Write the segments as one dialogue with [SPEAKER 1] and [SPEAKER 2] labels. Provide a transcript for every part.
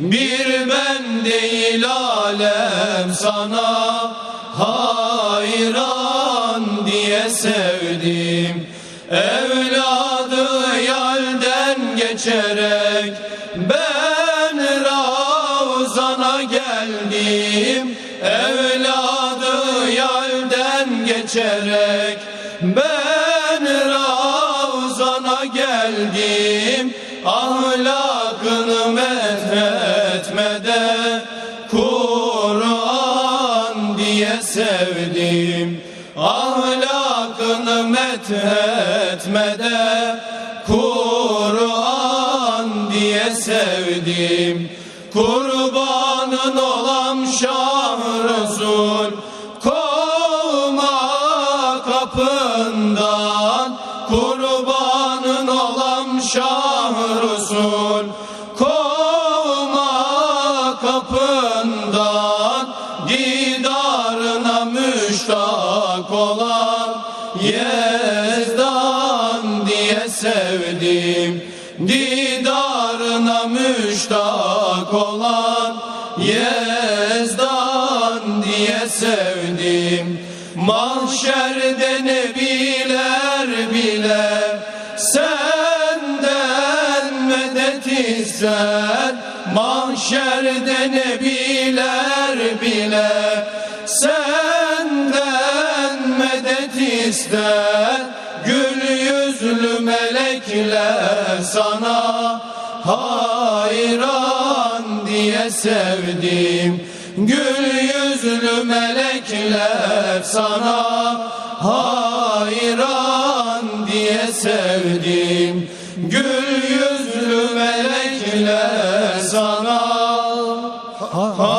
[SPEAKER 1] Bir ben değil alem sana Hayran diye sevdim. Evladı yalden geçerek Ben Ravzan'a geldim. Evladı yalden geçerek Ben Ravzan'a geldim Ahlakını methetmede Kur'an diye sevdim. Ahlakını methetmede Kur'an diye sevdim. Kurbanın olam Şah Resul sevdim. Mahşerde nebiler bile. Senden medet ister. Mahşerde nebiler bile. Senden medet ister. Gül yüzlü melekler sana hayran diye sevdim Gül yüzlü melekler sana hayran diye sevdim. Gül yüzlü melekler sana hayran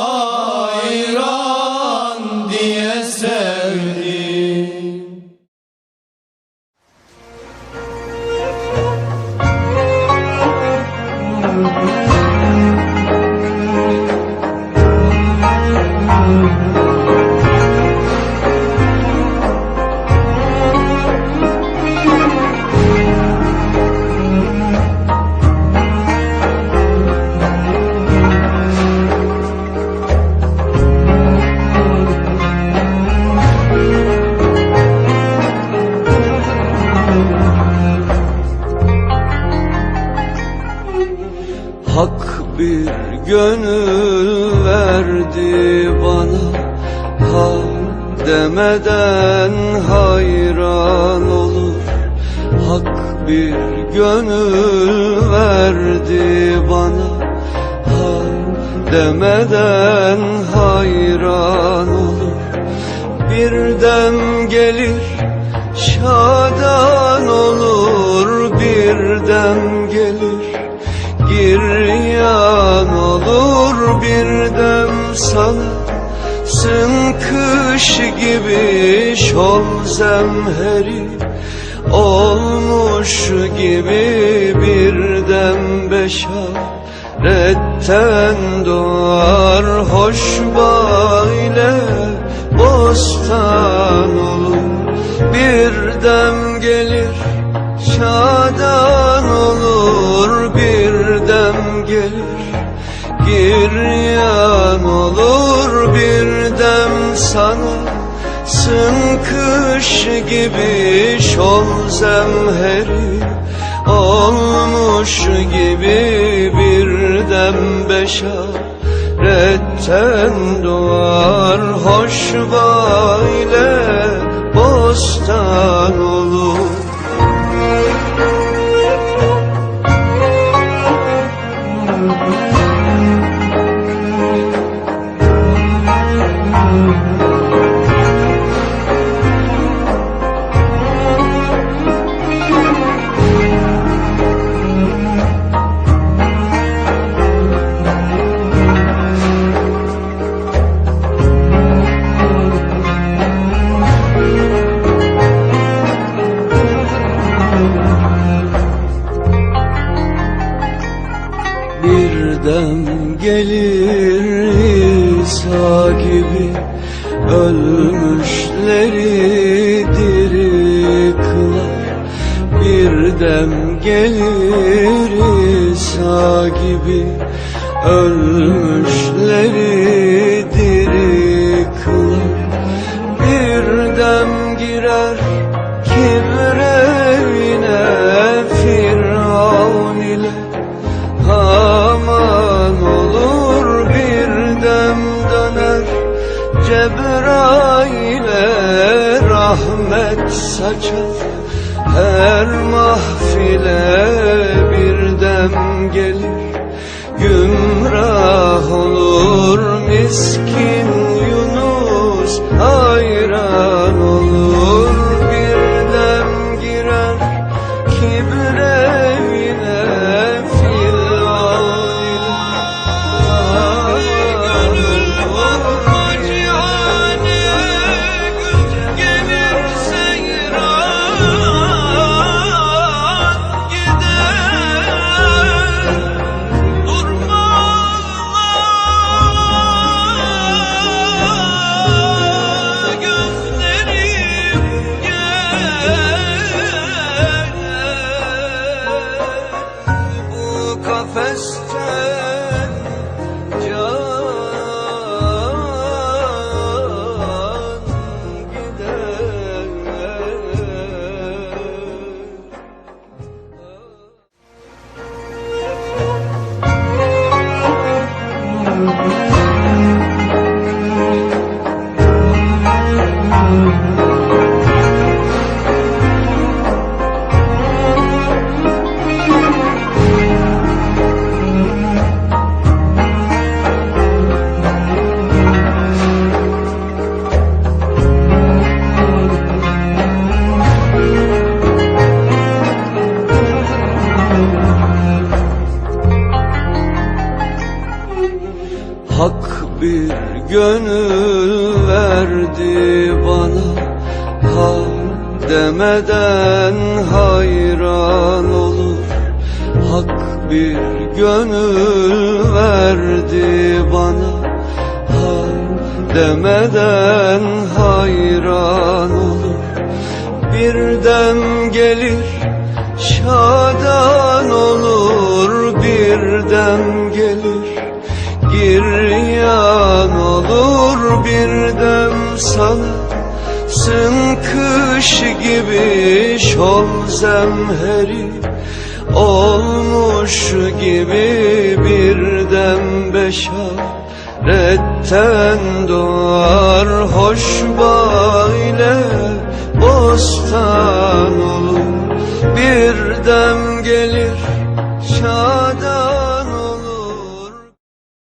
[SPEAKER 2] Hak bir gönül verdi bana. Ha demeden hayran olur. Hak bir gönül verdi bana. Ha demeden hayran olur. Bir dem gelir şadan olur. Bir dem gelir Giryan olur bir dem sana. Sın kış gibi şol zemheri Olmuş gibi bir dem beşaretten doğar Hoş ile bostan olur Bir gelir Giryan olur bir dem sana. Sın kış gibi şol zemheri Olmuş gibi bir dem beşaretten doğar Hoş bağ ile bostan olur gibi Ölmüşleri diri kılar Bir dem gelir İsa gibi Ölmüşleri rahmet saçar Her mahfile bir dem gelir. Gümrah olur miskin Yunus Hayran Hak bir gönül verdi bana. Ha demeden hayran olur. Hak bir gönül verdi bana. Ha demeden hayran olur. Birden gelir şadan olur. Birden gelir Giryan olur birden sana. Sın kış gibi şol zemheri Olmuş gibi birden beşer Retten doğar hoş ile Bostan olur. Birden gelir şah